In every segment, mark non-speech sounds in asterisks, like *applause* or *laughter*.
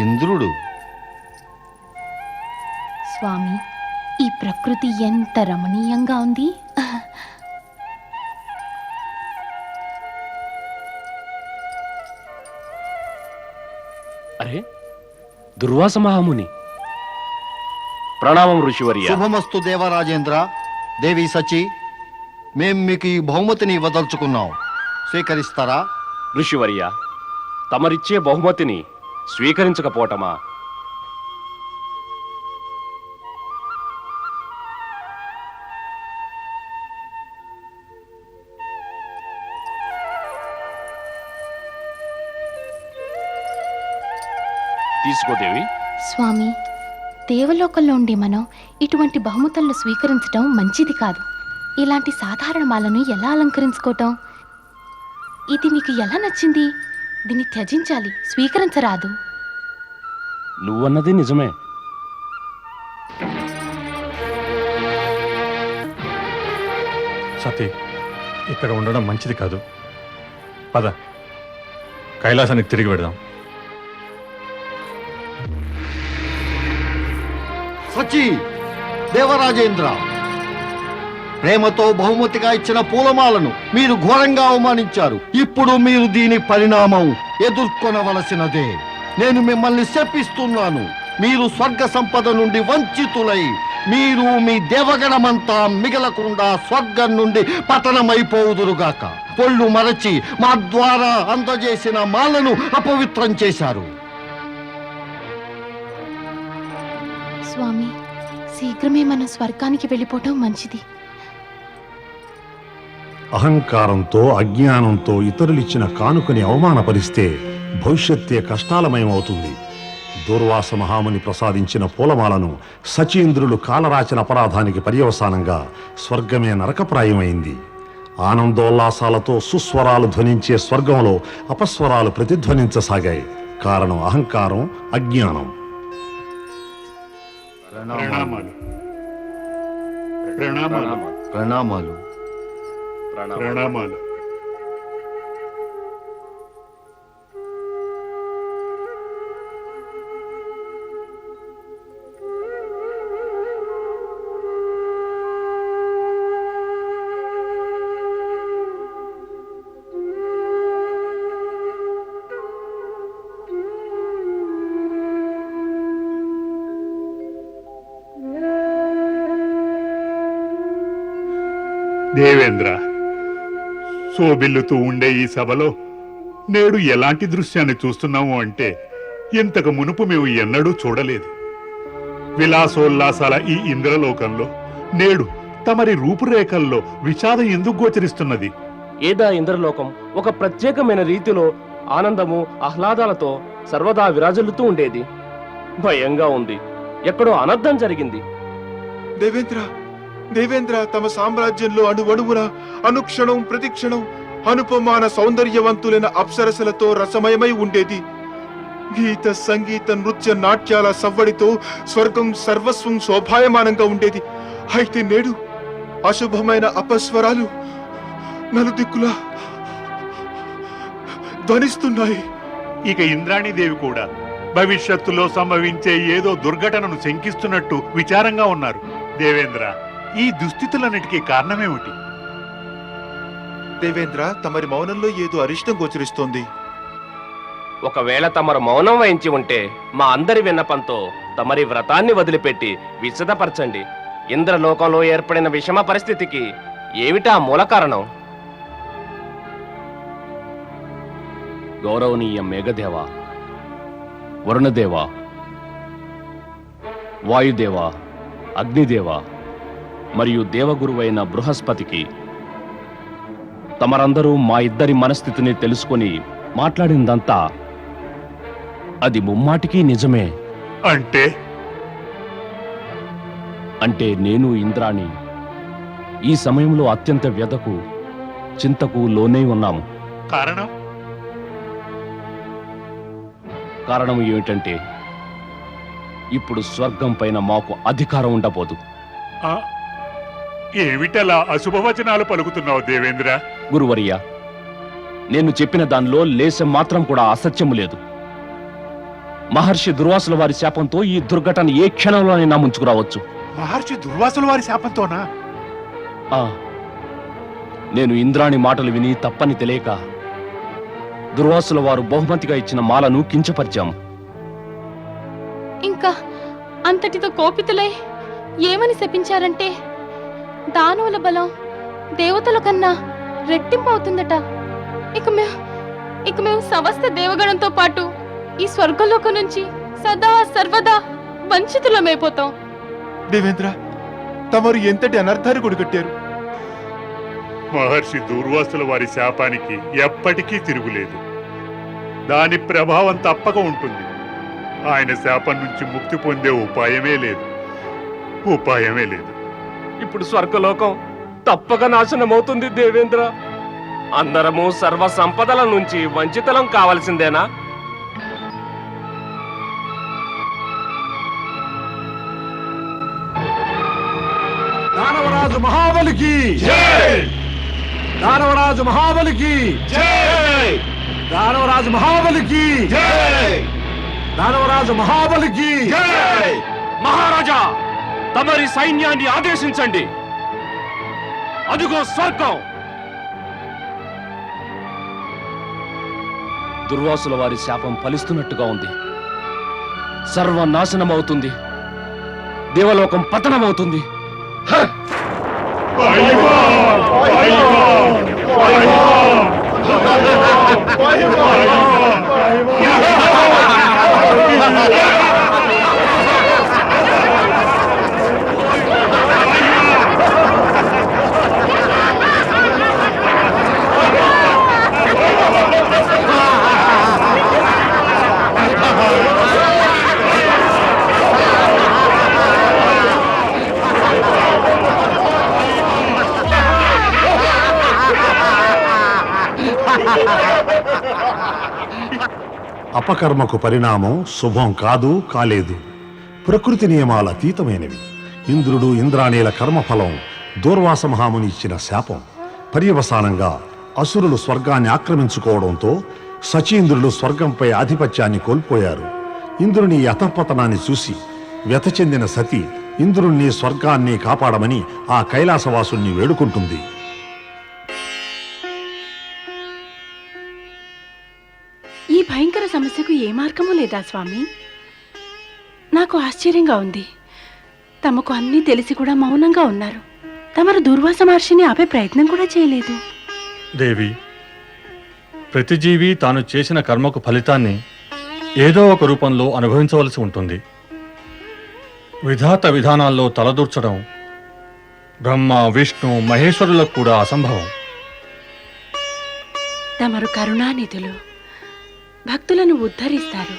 ఇంద్రుడు. స్వామి ఈ ప్రకృతి ఎంత రమణీయంగా ఉంది. అరే దుర్వాస మహాముని. ప్రణామం ఋషివర్య. శుభమస్తు దేవరాజేంద్ర దేవి సచి మేం మీకు ఈ బహుమతిని ఇవ్వదలుచుకున్నాం. స్వీకరిస్తారా? ఋషివర్య తమరిచ్చే బహుమతిని స్వీకరించకపోవటమా? తీసుకోదేవి స్వామి దేవలోకంలో ఉండే మనం ఇటువంటి బహుమతులను స్వీకరించడం మంచిది కాదు. ఇలాంటి సాధారణ మాలను ఎలా అలంకరించుకోవటం? ఇది మీకు ఎలా నచ్చింది? దీన్ని త్యజించాలి. స్వీకరించరాదు. నువ్వన్నది నిజమే. సతీ ఇక్కడ ఉండడం మంచిది కాదు. పద. కైలాసానికి తిరిగి వెడదాం సచి దేవరాజేంద్ర. ప్రేమతో బహుమతిగా ఇచ్చిన పూలమాలను మీరు ఘోరంగా అవమానించారు. ఇప్పుడు మీరు దీని పరిణామం ఎదుర్కొనవలసినదే. నేను మిమ్మల్ని శపిస్తున్నాను. మీరు స్వర్గ సంపద నుండి వంచితులై మీరు మీ దేవగణమంతా మిగలకుండా స్వర్గం నుండి పతనమైపోవుదురుగాక పొళ్ళు మరచి మా ద్వారా అందజేసిన మాలను అపవిత్రం చేశారు. స్వామి శీఘ్రమే మనం స్వర్గానికి వెళ్ళిపోవటం మంచిది. అహంకారంతో అజ్ఞానంతో ఇతరులిచ్చిన కానుకని అవమానపరిస్తే భవిష్యత్తే కష్టాలమయమవుతుంది. దూర్వాస మహాముని ప్రసాదించిన పూలమాలను సచీంద్రులు కాలరాచిన అపరాధానికి పర్యవసానంగా స్వర్గమే నరకప్రాయమైంది. ఆనందోల్లాసాలతో సుస్వరాలు ధ్వనించే స్వర్గంలో అపస్వరాలు ప్రతిధ్వనించసాగాయి. కారణం అహంకారం అజ్ఞానం. ప్రణామాలు. ప్రణామాలు. ప్రణామాలు. దేవేంద్ర శోభిల్లుతూ ఉండే ఈ సభలో నేడు ఎలాంటి దృశ్యాన్ని చూస్తున్నాము అంటే ఇంతకు మునుపు మేము ఎన్నడూ చూడలేదు. విలాసోల్లాసాల ఈ ఇంద్రలోకంలో నేడు తమరి రూపురేఖల్లో విషాదం ఎందుకు గోచరిస్తున్నది? ఏదా ఇంద్రలోకం ఒక ప్రత్యేకమైన రీతిలో ఆనందము ఆహ్లాదాలతో సర్వదా విరాజిల్లుతూ ఉండేది. భయంగా ఉంది. ఎక్కడో అనర్థం జరిగింది. దేవేంద్ర దేవేంద్ర తమ సామ్రాజ్యంలో అణువణువున అనుక్షణం ప్రతిక్షణం అనుపమాన సౌందర్యవంతులైన అప్సరసలతో రసమయమై ఉండేది. గీత సంగీత నృత్య నాట్యాల సవ్వడితో స్వర్గం సర్వస్వం శోభాయమానంగా ఉండేది. అయితే నేడు అశుభమైన అపస్వరాలు నలుదిక్కులా ధ్వనిస్తున్నాయి. ఇక ఇంద్రాణీదేవి కూడా భవిష్యత్తులో సంభవించే ఏదో దుర్ఘటనను శంకిస్తున్నట్టు విచారంగా ఉన్నారు. దేవేంద్ర ఈ దుస్థితులన్నిటికీ కారణమేమిటి? దేవేంద్ర తమరి మౌనంలో ఏదో అరిష్టం గోచరిస్తోంది. ఒకవేళ తమరు మౌనం వహించి ఉంటే మా అందరి విన్నపంతో తమరి వ్రతాన్ని వదిలిపెట్టి విశదపరచండి. ఇంద్రలోకంలో ఏర్పడిన విషమ పరిస్థితికి ఏమిటా మూల కారణం? గౌరవనీయ మేఘదేవ వరుణదేవ వాయుదేవ అగ్నిదేవ మరియు దేవగురువైన బృహస్పతికి. తమరందరూ మా ఇద్దరి మనస్థితిని తెలుసుకొని మాట్లాడిందంతా అది ముమ్మాటికి నిజమే. అంటే? అంటే నేను ఇంద్రాణి. ఈ సమయంలో అత్యంత వ్యధకు చింతకు లోనే ఉన్నాము. కారణం? కారణం ఏమిటంటే ఇప్పుడు స్వర్గం పైన మాకు అధికారం ఉండబోదు. ఏమిటలా అశుభవచనాలు పలుకుతున్నావు దేవేంద్ర? గురువర్య నేను చెప్పిన దానిలో లేశం మాత్రం కూడా అసత్యము లేదు. మహర్షి దుర్వాసుల వారి శాపంతో ఈ దుర్ఘటన ఏ క్షణంలోనైనా ముంచుకురావచ్చు మహర్షి దుర్వాసుల వారి శాపంతోనా? ఆ, నేను ఇంద్రాణి మాటలు విని తప్పని తెలియక దుర్వాసుల వారు బహుమతిగా ఇచ్చిన మాలను కించపరిచాం ఇంకా అంతటితో కోపితులై ఏమని శపించారంటే? దానవుల బలం దేవతల కన్నా రెట్టింపు అవుతుందట. ఇక మేము ఇక మేము సమస్త దేవగణంతో పాటు ఈ స్వర్గలోకం నుంచి సదా సర్వదా వంచితులమైపోతాం. దేవేంద్ర తమరు ఎంతటి అనర్థాన్ని కొడిగట్టారు మహర్షి దుర్వాసుల వారి శాపానికి ఎప్పటికీ తిరుగులేదు. దాని ప్రభావం తప్పక ఉంటుంది. ఆయన శాపం నుంచి ముక్తి పొందే ఉపాయమే లేదు. ఉపాయమే లేదు. ఇప్పుడు స్వర్గలోకం తప్పక నాశనమవుతుంది దేవేంద్ర. అందరము సర్వ సంపదల నుంచి వంచితలం కావలసిందేనా? దానవరాజు మహాబలికి దానవరాజు మహాబలికి దానవరాజు మహాబలికి దానవరాజు మహాబలికి మహారాజా! తమరి సైన్యాన్ని ఆదేశించండి. అదిగో స్వర్గం. దుర్వాసుల వారి శాపం ఫలిస్తున్నట్టుగా ఉంది. సర్వనాశనం అవుతుంది దేవలోకం పతనమవుతుంది. *laughs* అపకర్మకు పరిణామం శుభం కాదు కాలేదు. ప్రకృతి నియమాల అతీతమైనవి. ఇంద్రుడు ఇంద్రాణీల కర్మఫలం దూర్వాస మహాముని ఇచ్చిన శాపం. పర్యవసానంగా అసురులు స్వర్గాన్ని ఆక్రమించుకోవడంతో సచీంద్రులు స్వర్గంపై ఆధిపత్యాన్ని కోల్పోయారు. ఇంద్రుని యథపతనాన్ని చూసి వ్యత చెందిన సతి ఇంద్రుణ్ణి స్వర్గాన్ని కాపాడమని ఆ కైలాసవాసుణ్ణి వేడుకుంటుంది. సమస్యకు ఏ మార్గము లేదా స్వామి? నాకు ఆశ్చర్యంగా ఉంది. తమకు అన్నీ తెలిసి కూడా మౌనంగా ఉన్నారు. తమరు దుర్వాస మహర్షిని ఆపే ప్రయత్నం కూడా చేయలేదు. దేవి ప్రతి జీవి తాను చేసిన కర్మకు ఫలితాన్ని ఏదో ఒక రూపంలో అనుభవించవలసి ఉంటుంది. విధాత విధానాల్లో తలదూర్చడం బ్రహ్మ విష్ణు మహేశ్వరులకు కూడా అసంభవం. తమరు కరుణానిధులు. భక్తులను ఉద్ధరిస్తారు.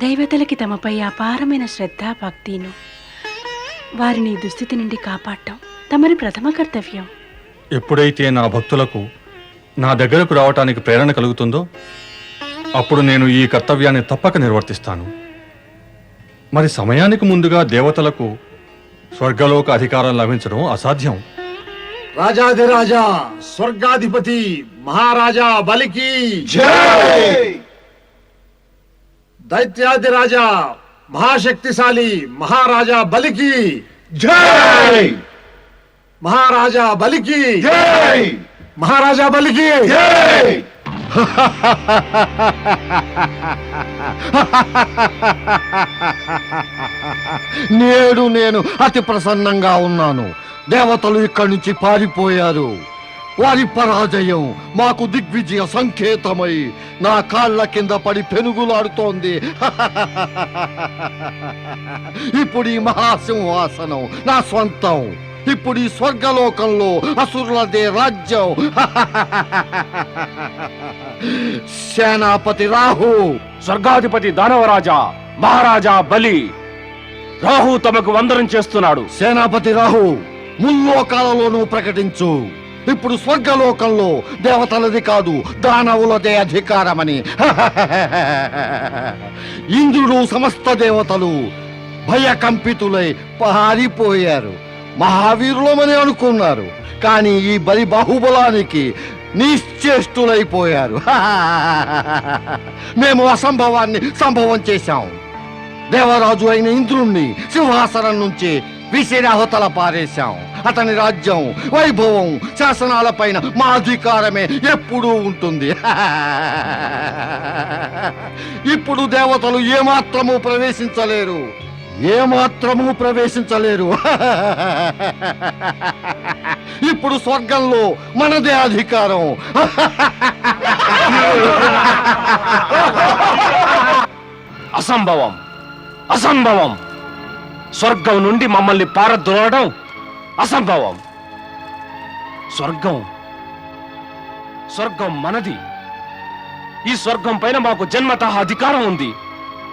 దైవతలకి తమపై అపారమైన శ్రద్ధ భక్తిను వారిని దుస్థితి నుండి కాపాడటం తమరి ప్రథమ కర్తవ్యం. ఎప్పుడైతే నా భక్తులకు నా దగ్గరకు రావటానికి ప్రేరణ కలుగుతుందో అప్పుడు నేను ఈ కర్తవ్యాన్ని తప్పక నిర్వర్తిస్తాను. మరి సమయానికి ముందుగా దేవతలకు స్వర్గలోక అధికారం లభించడం అసాధ్యం. రాజాధిరాజా స్వర్గాధిపతి మహారాజా బలికి దైత్యాధిరాజా మహాశక్తిశాలి మహారాజా బలికి జై! మహారాజా బలికి జై! మహారాజా బలికి జై! *laughs* నేడు నేను అతి ప్రసన్నంగా ఉన్నాను. దేవతలు ఇక్కడి నుంచి పారిపోయారు. వారి పరాజయం మాకు దిగ్విజయ సంకేతమై నా కాళ్ళ కింద పడి పెనుగులాడుతోంది. *laughs* ఇప్పుడు ఈ మహాసింహాసనం నా స్వంతం. ఇప్పుడు ఈ స్వర్గలోకంలో అసురులదే రాజ్యం. *laughs* సేనాపతి రాహు. స్వర్గాధిపతి దానవరాజా మహారాజా బలి. రాహు తమకు వందనం చేస్తున్నాడు. సేనాపతి రాహు. ముల్లోకాలలోనూ ప్రకటించు. ఇప్పుడు స్వర్గలోకంలో దేవతలది కాదు దానవులదే అధికారమని. *laughs* ఇంద్రుడు సమస్త దేవతలు భయకంపితులై పారిపోయారు. మహావీరులమని అనుకున్నారు. కానీ ఈ బలి బాహుబలానికి నిశ్చేష్టులైపోయారు. *laughs* మేము అసంభవాన్ని సంభవం చేశాం. దేవరాజు అయిన ఇంద్రుణ్ణి సింహాసనం నుంచి విసిరాహతల పారేశాం. అతని రాజ్యం వైభవం శాసనాల పైన మా అధికారమే ఎప్పుడూ ఉంటుంది. *laughs* ఇప్పుడు దేవతలు ఏమాత్రము ప్రవేశించలేరు. ఏమాత్రము ప్రవేశించలేరు. *laughs* ఇప్పుడు స్వర్గంలో మనదే అధికారం. *laughs* అసంభవం. అసంభవం. స్వర్గం నుండి మమ్మల్ని పారద్రోలడం అసంభవం. స్వర్గం స్వర్గం మనది. ఈ స్వర్గం పైన మాకు జన్మత అధికారం ఉంది.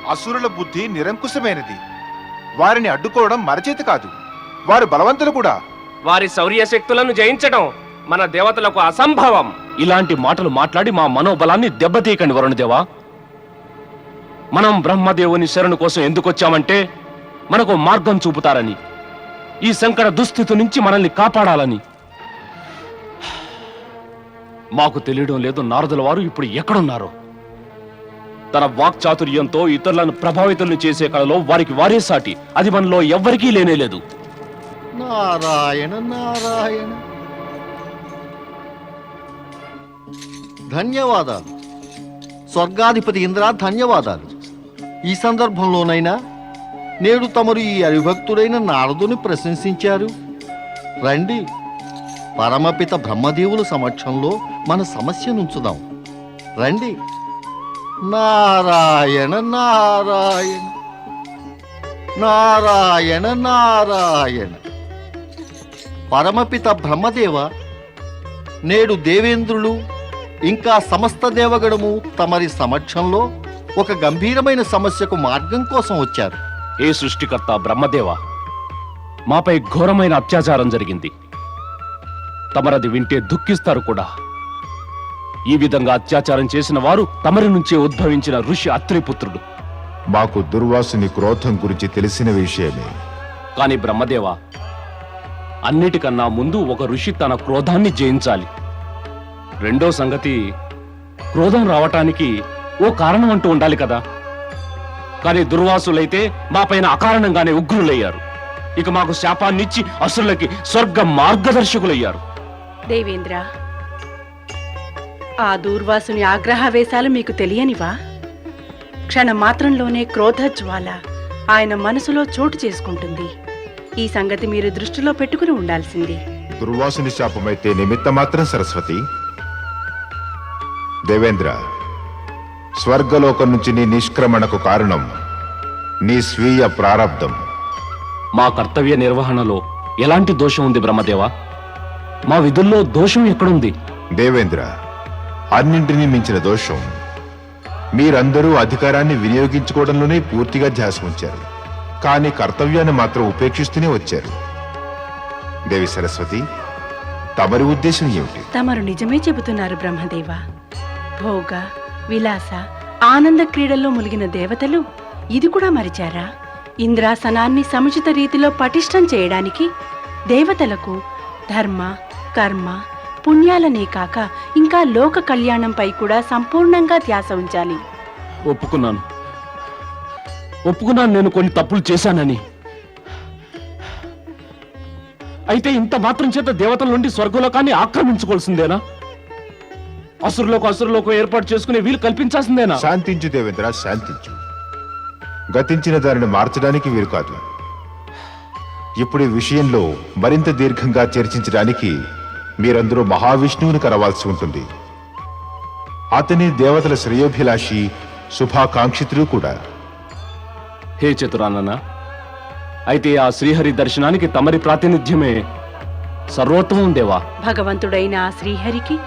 అసురుల బుద్ధి నిరంకుశమైనది. వారిని అడ్డుకోవడం మరచేతి కాదు. వారు బలవంతులు కూడా. వారి శౌర్య శక్తులను జయించడం మన దేవతలకు అసంభవం. ఇలాంటి మాటలు మాట్లాడి మా మనోబలాన్ని దెబ్బతీయకండి వరుణదేవా మనం బ్రహ్మదేవుని శరణు కోసం ఎందుకు వచ్చామంటే మనకు మార్గం చూపుతారని. ఈ సంకట దుస్థితి నుంచి మనల్ని కాపాడాలని. మాకు తెలియడం లేదు నారదుల వారు ఇప్పుడు ఎక్కడున్నారు? తన వాక్చాతుర్యంతో ఇతరులను ప్రభావితులను చేసే కళలో వారికి వారే సాటి అది మనలో ఎవ్వరికీ లేనేలేదు నారాయణ నారాయణ. ధన్యవాదాలు. స్వర్గాధిపతి ఇంద్ర ధన్యవాదాలు. ఈ సందర్భంలోనైనా నేడు తమరు ఈ అవిభక్తుడైన నారదుని ప్రశంసించారు. రండి పరమపిత బ్రహ్మదేవుల సమక్షంలో మన సమస్యనుంచుదాం. రండి. నారాయణ నారాయణ. నారాయణ నారాయణ. పరమపిత బ్రహ్మదేవ నేడు దేవేంద్రులు ఇంకా సమస్త దేవగణము తమరి సమక్షంలో ఒక గంభీరమైన సమస్యకు మార్గం కోసం వచ్చారు. ఏ సృష్టికర్త బ్రహ్మదేవ? మాపై ఘోరమైన అత్యాచారం జరిగింది. తమరది వింటే దుఃఖిస్తారు కూడా. ఈ విధంగా అత్యాచారం చేసిన వారు తమరి నుంచే ఉద్భవించిన ఋషి అత్రిపుత్రుడు. మాకు దుర్వాసుని క్రోధం గురించి తెలిసిన విషయమే. కాని బ్రహ్మదేవ అన్నిటికన్నా ముందు ఒక ఋషి తన క్రోధాన్ని జయించాలి. రెండో సంగతి క్రోధం రావటానికి ఓ కారణం అంటూ ఉండాలి కదా. కానీ దుర్వాసులైతే మాపైన అకారణంగానే ఉగ్రులయ్యారు. ఇక మాకు శాపాన్నిచ్చి అసురులకి స్వర్గ మార్గదర్శకులయ్యారు. దేవేంద్ర ఆ దూర్వాసుని ఆగ్రహావేశాలు మీకు తెలియనివా? క్షణ మాత్రంలోనే క్రోధజ్వాల ఆయన మనసులో చోటు చేసుకుంటుంది. ఈ సంగతి మీరు దృష్టిలో పెట్టుకుని ఉండాల్సింది. దుర్వాసుని శాపమైతే నిమిత్త మాత్రం సరస్వతి. దేవేంద్ర స్వర్గలోకం నుంచి నీ నిష్క్రమణకు కారణం నీ స్వీయ ప్రారబ్ధం మా కర్తవ్య నిర్వహణలో ఎలాంటి దోషం ఉంది బ్రహ్మదేవ? మా విధుల్లో దోషం ఎక్కడుంది? దేవేంద్ర అన్నింటినీ మించిన దోషం మీరందరూ అధికారాన్ని వినియోగించుకోవడంలోనే పూర్తిగా ధ్యాస ఉంచారు కానీ కర్తవ్యాన్ని మాత్రం ఉపేక్షిస్తూనే వచ్చారు. దేవి సరస్వతి తమరి ఉద్దేశం ఏమిటి? తమరు నిజమే చెబుతున్నారు బ్రహ్మదేవ. భోగ విలాస ఆనంద క్రీడల్లో ములిగిన దేవతలు ఇది కూడా మరిచారా? ఇంద్రాసనాన్ని సముచిత రీతిలో పటిష్టం చేయడానికి దేవతలకు ధర్మ కర్మ పుణ్యాలనే కాక ఇంకా లోక కళ్యాణంపై కూడా సంపూర్ణంగా ధ్యాస ఉంచాలి. ఒప్పుకున్నాను. ఒప్పుకున్నాను నేను కొన్ని తప్పులు చేశానని. అయితే ఇంత మాత్రం చేత దేవతల నుండి స్వర్గలోకాన్ని ఆక్రమించుకోవాల్సిందేనా? అసురులకు అసురులకు ఏర్పాటు చేసుకునే వీలు కల్పించాల్సిందేనా? శాంతించు దేవేంద్ర శాంతించు. గతించిన దానిని మార్చడానికి వీలు కాదు. ఇప్పుడు ఈ విషయంలో మరింత దీర్ఘంగా చర్చించడానికి మీరందరూ మహావిష్ణువుని కలవాల్సి ఉంటుంది. అతని దేవతల శ్రేయోభిలాషి శుభాకాంక్షితులు కూడా. హే చతురానన అయితే ఆ శ్రీహరి దర్శనానికి తమరి ప్రాతినిధ్యమే సర్వోత్తమం దేవా? భగవంతుడైన ఆ శ్రీహరికి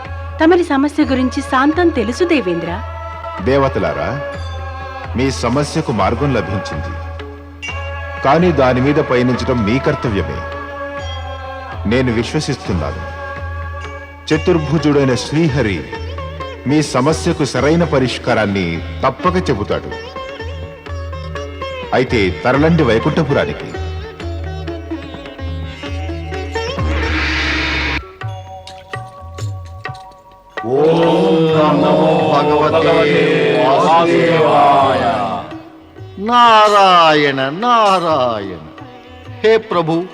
తమరి సమస్య గురించి శాంతం తెలుసు దేవేంద్ర. దేవతలారా మీ సమస్యకు మార్గం లభించింది. కానీ దాని మీద పయనించడం మీ కర్తవ్యమే. నేను విశ్వసిస్తున్నాను. చతుర్భుజుడైన శ్రీహరి మీ సమస్యకు సరైన పరిష్కారాన్ని తప్పక చెబుతాడు. అయితే తరలండి వైకుంఠపురానికి. నారాయణ నారాయణ. హే ప్రభు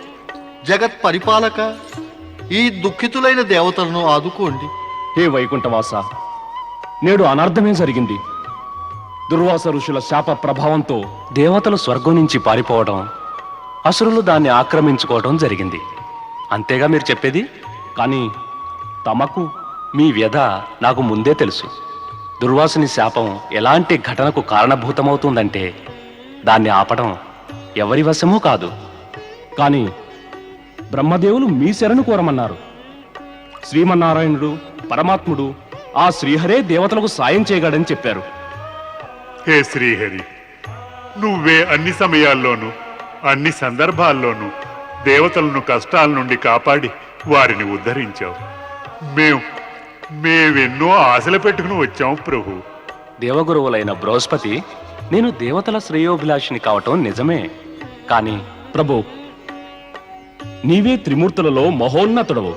జగత్ పరిపాలక ఈ దుఃఖితులైన దేవతలను ఆదుకోండి. హే వైకుంఠవాస నేడు అనర్థమే జరిగింది. దుర్వాస ఋషుల శాప ప్రభావంతో దేవతలు స్వర్గం నుంచి పారిపోవడం అసురులు దాన్ని ఆక్రమించుకోవడం జరిగింది. అంతేగా మీరు చెప్పేది? కానీ తమకు మీ వ్యధ నాకు ముందే తెలుసు. దుర్వాసుని శాపం ఎలాంటి ఘటనకు కారణభూతమవుతుందంటే దాన్ని ఆపడం ఎవరి వశమూ కాదు. కానీ బ్రహ్మదేవులు మీ శరణు కోరమన్నారు. శ్రీమన్నారాయణుడు పరమాత్ముడు ఆ శ్రీహరే దేవతలకు సాయం చేయగడని చెప్పారు. హే శ్రీహరి నువ్వే అన్ని సమయాల్లోనూ అన్ని సందర్భాల్లోనూ దేవతలను కష్టాల నుండి కాపాడి వారిని ఉద్ధరించావు. మేం మేవెన్నో ఆశలు పెట్టుకుని వచ్చాం ప్రభు. దేవగురువులైన బృహస్పతి నేను దేవతల శ్రేయోభిలాషిని కావటం నిజమే. కానీ ప్రభు నీవే త్రిమూర్తులలో మహోన్నతుడవు.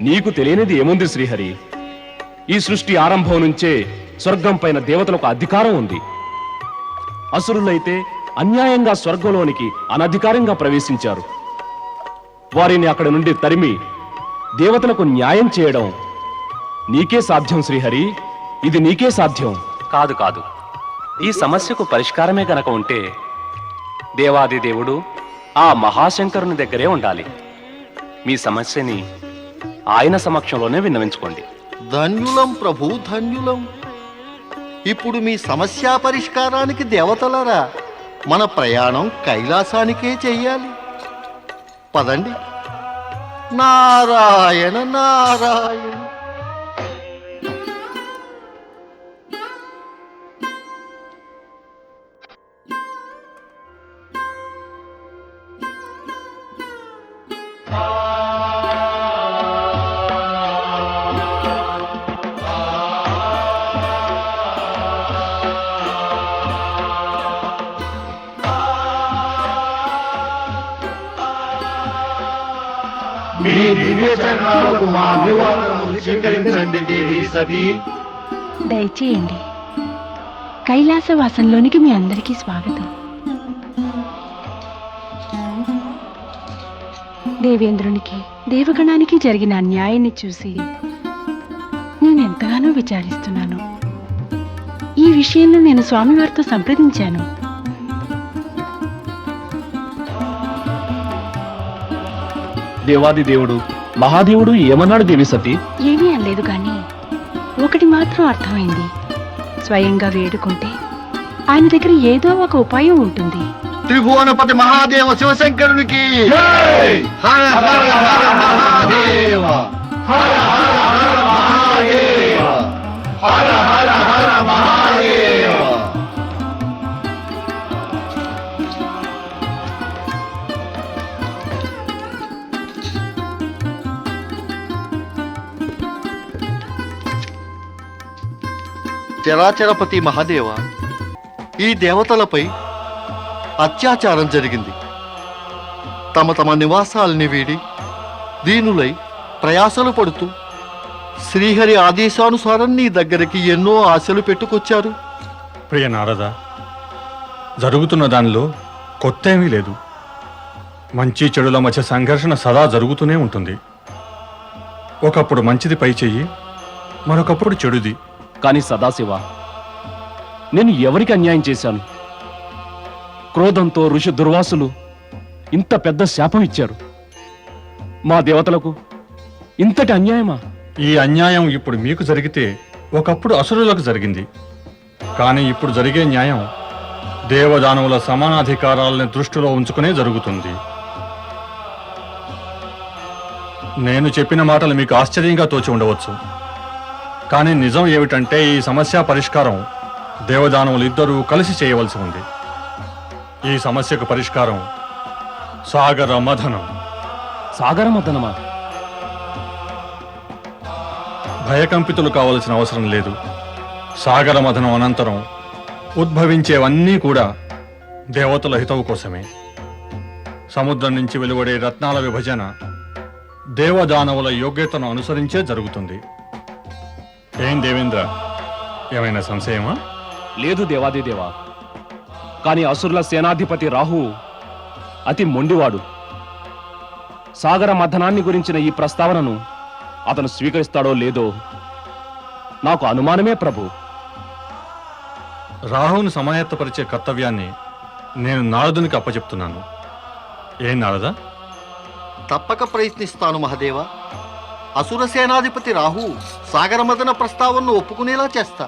నీకు తెలియనిది ఏముంది శ్రీహరి? ఈ సృష్టి ఆరంభం నుంచే స్వర్గం పైన దేవతలకు అధికారం ఉంది. అసురులైతే అన్యాయంగా స్వర్గంలోనికి అనధికారంగా ప్రవేశించారు. వారిని అక్కడ నుండి తరిమి దేవతలకు న్యాయం చేయడం నీకే సాధ్యం శ్రీహరి? ఇది నీకే సాధ్యం. కాదు కాదు. ఈ సమస్యకు పరిష్కారమే గనక ఉంటే దేవాది దేవుడు ఆ మహాశంకరుని దగ్గరే ఉండాలి. మీ సమస్యని ఆయన సమక్షంలోనే విన్నవించుకోండి. ధన్యులం ప్రభు ధన్యులం. ఇప్పుడు మీ సమస్య పరిష్కారానికి దేవతలరా మన ప్రయాణం కైలాసానికే చెయ్యాలి. పదండి. నారాయణ నారాయణ. దయచేయండి. కైలాసవాసంలోనికి మీ అందరికీ స్వాగతం. దేవేంద్రునికి దేవగణానికి జరిగిన అన్యాయాన్ని చూసి నేను ఎంతగానో విచారిస్తున్నాను. ఈ విషయంలో నేను స్వామివారితో సంప్రదించాను. దేవాది దేవుడు మహాదేవుడు ఏమన్నాడు దేవి సతీ? ఏమీ అనలేదు కానీ ఒకటి మాత్రం అర్థమైంది. స్వయంగా వేడుకుంటే ఆయన దగ్గర ఏదో ఒక ఉపాయం ఉంటుంది. త్రిభువనపతి మహాదేవ శివశంకరునికి. హర హర హర మహాదేవ. హర హర హర మహాదేవ. హర హర హర చరాచరపతి మహాదేవ ఈ దేవతలపై అత్యాచారం జరిగింది. తమ తమ నివాసాలని వీడి దీనులై ప్రయాసలు పడుతూ శ్రీహరి ఆదేశానుసారం నీ దగ్గరికి ఎన్నో ఆశలు పెట్టుకొచ్చారు. ప్రియ నారద జరుగుతున్న దానిలో కొత్త ఏమీ లేదు. మంచి చెడుల మధ్య సంఘర్షణ సదా జరుగుతూనే ఉంటుంది. ఒకప్పుడు మంచిది పై చెయ్యి మరొకప్పుడు చెడుది. కానీ సదాశివ నేను ఎవరికి అన్యాయం చేశాను? క్రోధంతో ఋషి దుర్వాసులు ఇంత పెద్ద శాపం ఇచ్చారు. మా దేవతలకు ఇంతటి అన్యాయమా? ఈ అన్యాయం ఇప్పుడు మీకు జరిగితే ఒకప్పుడు అసురులకు జరిగింది. కానీ ఇప్పుడు జరిగే న్యాయం దేవదానవుల సమానాధికారాలను దృష్టిలో ఉంచుకునే జరుగుతుంది. నేను చెప్పిన మాటలు మీకు ఆశ్చర్యంగా తోచి ఉండవచ్చు. కానీ నిజం ఏమిటంటే ఈ సమస్య పరిష్కారం దేవదానవులు ఇద్దరూ కలిసి చేయవలసి ఉంది. ఈ సమస్యకు పరిష్కారం సాగర మథనం. సాగరమదనమా భయకంపితులు కావలసిన అవసరం లేదు. సాగర మథనం అనంతరం ఉద్భవించేవన్నీ కూడా దేవతల హితవు కోసమే. సముద్రం నుంచి వెలువడే రత్నాల విభజన దేవదానవుల యోగ్యతను అనుసరించే జరుగుతుంది. ఏం దేవేంద్ర? ఏమైనా సంశయమా? లేదు దేవాదిదేవా కానీ అసురుల సేనాధిపతి రాహు అతి మొండివాడు. సాగర మథనాన్ని గురించిన ఈ ప్రస్తావనను అతను స్వీకరిస్తాడో లేదో నాకు అనుమానమే ప్రభు. రాహువును సమాయత్తపరిచే కర్తవ్యాన్ని నేను నారదునికి అప్పచెప్తున్నాను. ఏం నారదా? తప్పక ప్రయత్నిస్తాను మహదేవ. అసుర సేనాధిపతి రాహు సాగరమదన ప్రస్తావనను ఒప్పుకునేలా చేస్తా.